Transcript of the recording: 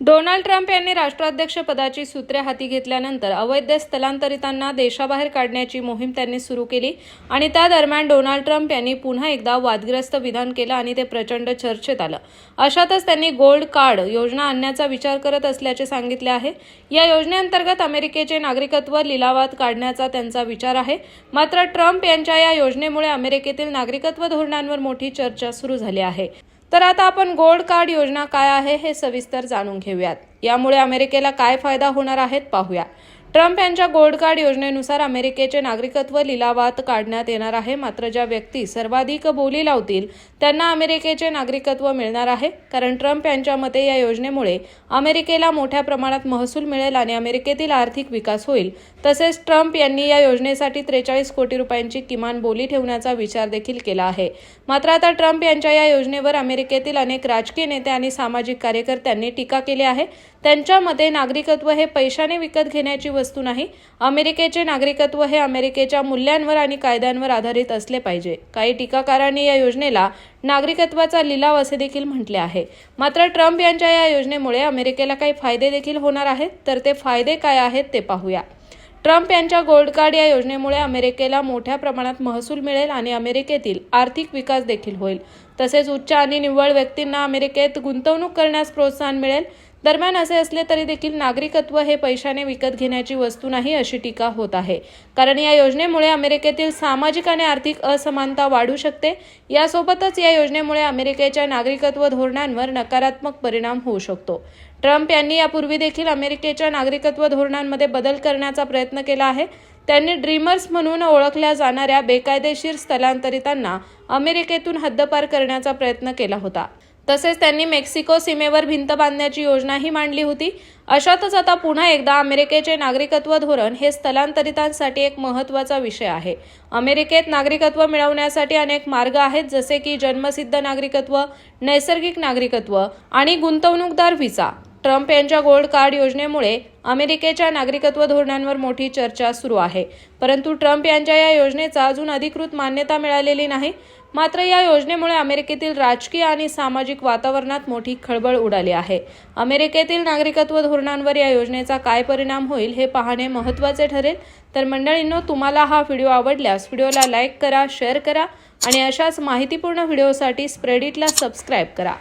Donald Trump यांनी राष्ट्राध्यक्षपदाची सूत्रे हाती घेतल्यानंतर अवैध स्थलांतरितांना देशाबाहेर काढण्याची मोहीम त्यांनी सुरू केली आणि त्या दरम्यान डोनाल्ड ट्रम्प यांनी पुन्हा एकदा वादग्रस्त विधान केलं आणि ते प्रचंड चर्चेत आलं. अशातच त्यांनी गोल्ड कार्ड योजना आणण्याचा विचार करत असल्याचे सांगितले आहे. या योजनेअंतर्गत अमेरिकेचे नागरिकत्व लिलावात काढण्याचा त्यांचा विचार आहे. मात्र ट्रम्प यांच्या या योजनेमुळे अमेरिकेतील नागरिकत्व धोरणांवर मोठी चर्चा सुरू झाली आहे. तर आता आपण गोल्ड कार्ड योजना काय आहे हे सविस्तर जाणून घेऊयात. यामुळे अमेरिकेला काय फायदा होणार आहेत पाहूया. ट्रम्प यांच्या गोल्ड कार्ड योजनेनुसार अमेरिकेचे नागरिकत्व लिलावात काढण्यात येणार आहे. मात्र ज्या व्यक्ती सर्वाधिक बोली लावतील त्यांना अमेरिकेचे नागरिकत्व मिळणार आहे. कारण ट्रम्प यांच्या मते या योजनेमुळे अमेरिकेला मोठ्या प्रमाणात महसूल मिळेल आणि अमेरिकेतील आर्थिक विकास होईल. तसेच ट्रम्प यांनी या योजनेसाठी त्रेचाळीस कोटी रुपयांची किमान बोली ठेवण्याचा विचार देखील केला आहे. मात्र आता ट्रम्प यांच्या या योजनेवर अमेरिकेतील अनेक राजकीय नेते आणि सामाजिक कार्यकर्त्यांनी टीका केली आहे. त्यांच्या मते नागरिकत्व हे पैशाने विकत घेण्याची वस्तू नाही. अमेरिकेचे नागरिकत्व हे अमेरिकेच्या मूल्यांवर आणि कायद्यांवर आधारित असले पाहिजे. काही टीकाकारांनी या योजनेला नागरिकत्वाचा लिलाव असे देखील म्हटले आहे. मात्र ट्रम्प यांच्या या योजनेमुळे अमेरिकेला काही फायदे देखील होणार आहेत. तर ते फायदे काय आहेत ते पाहूया. ट्रम्प यांच्या गोल्ड कार्ड या योजनेमुळे अमेरिकेला मोठ्या प्रमाणात महसूल मिळेल आणि अमेरिकेतील आर्थिक विकास देखील होईल. तसेच उच्च आणि निव्वळ व्यक्तींना अमेरिकेत गुंतवणूक करण्यास प्रोत्साहन मिळेल. दरम्यान असे असले तरी देखील नागरिकत्व हे पैशाने विकत घेण्याची वस्तू नाही अशी टीका होत आहे. कारण या योजनेमुळे अमेरिकेतील सामाजिक आणि आर्थिक असमानता वाढू शकते. यासोबतच या योजनेमुळे अमेरिकेच्या नागरिकत्व धोरणांवर नकारात्मक परिणाम होऊ शकतो. ट्रम्प यांनी यापूर्वी देखील अमेरिकेच्या नागरिकत्व धोरणांमध्ये बदल करण्याचा प्रयत्न केला आहे. त्यांनी ड्रीमर्स म्हणून ओळखल्या जाणाऱ्या बेकायदेशीर स्थलांतरितांना अमेरिकेतून हद्दपार करण्याचा प्रयत्न केला होता. तसेच त्यांनी मेक्सिको सीमेवर भिंत बांधण्याची योजनाही मांडली होती. अशातच आता पुन्हा एकदा अमेरिकेचे नागरिकत्व धोरण हे स्थलांतरितांसाठी एक महत्त्वाचा विषय आहे. अमेरिकेत नागरिकत्व मिळवण्यासाठी अनेक मार्ग आहेत जसे की जन्मसिद्ध नागरिकत्व नैसर्गिक नागरिकत्व आणि गुंतवणूकदार व्हिसा. ट्रम्प यांच्या गोल्ड कार्ड योजनेमुळे अमेरिकेच्या नागरिकत्व धोरणांवर मोठी चर्चा सुरू आहे. परंतु ट्रम्प यांच्या या योजनेचा अजून अधिकृत मान्यता मिळालेली नाही. मात्र या योजनेमुळे अमेरिकेतील राजकीय आणि सामाजिक वातावरणात मोठी खळबळ उडाली आहे. अमेरिकेतील नागरिकत्व धोरणांवर या योजनेचा काय परिणाम होईल हे पाहणे महत्त्वाचे ठरेल. तर मंडळींनो तुम्हाला हा व्हिडिओ आवडल्यास व्हिडिओला लाईक करा शेअर करा आणि अशाच माहितीपूर्ण व्हिडिओसाठी स्प्रेडिटला सबस्क्राईब करा.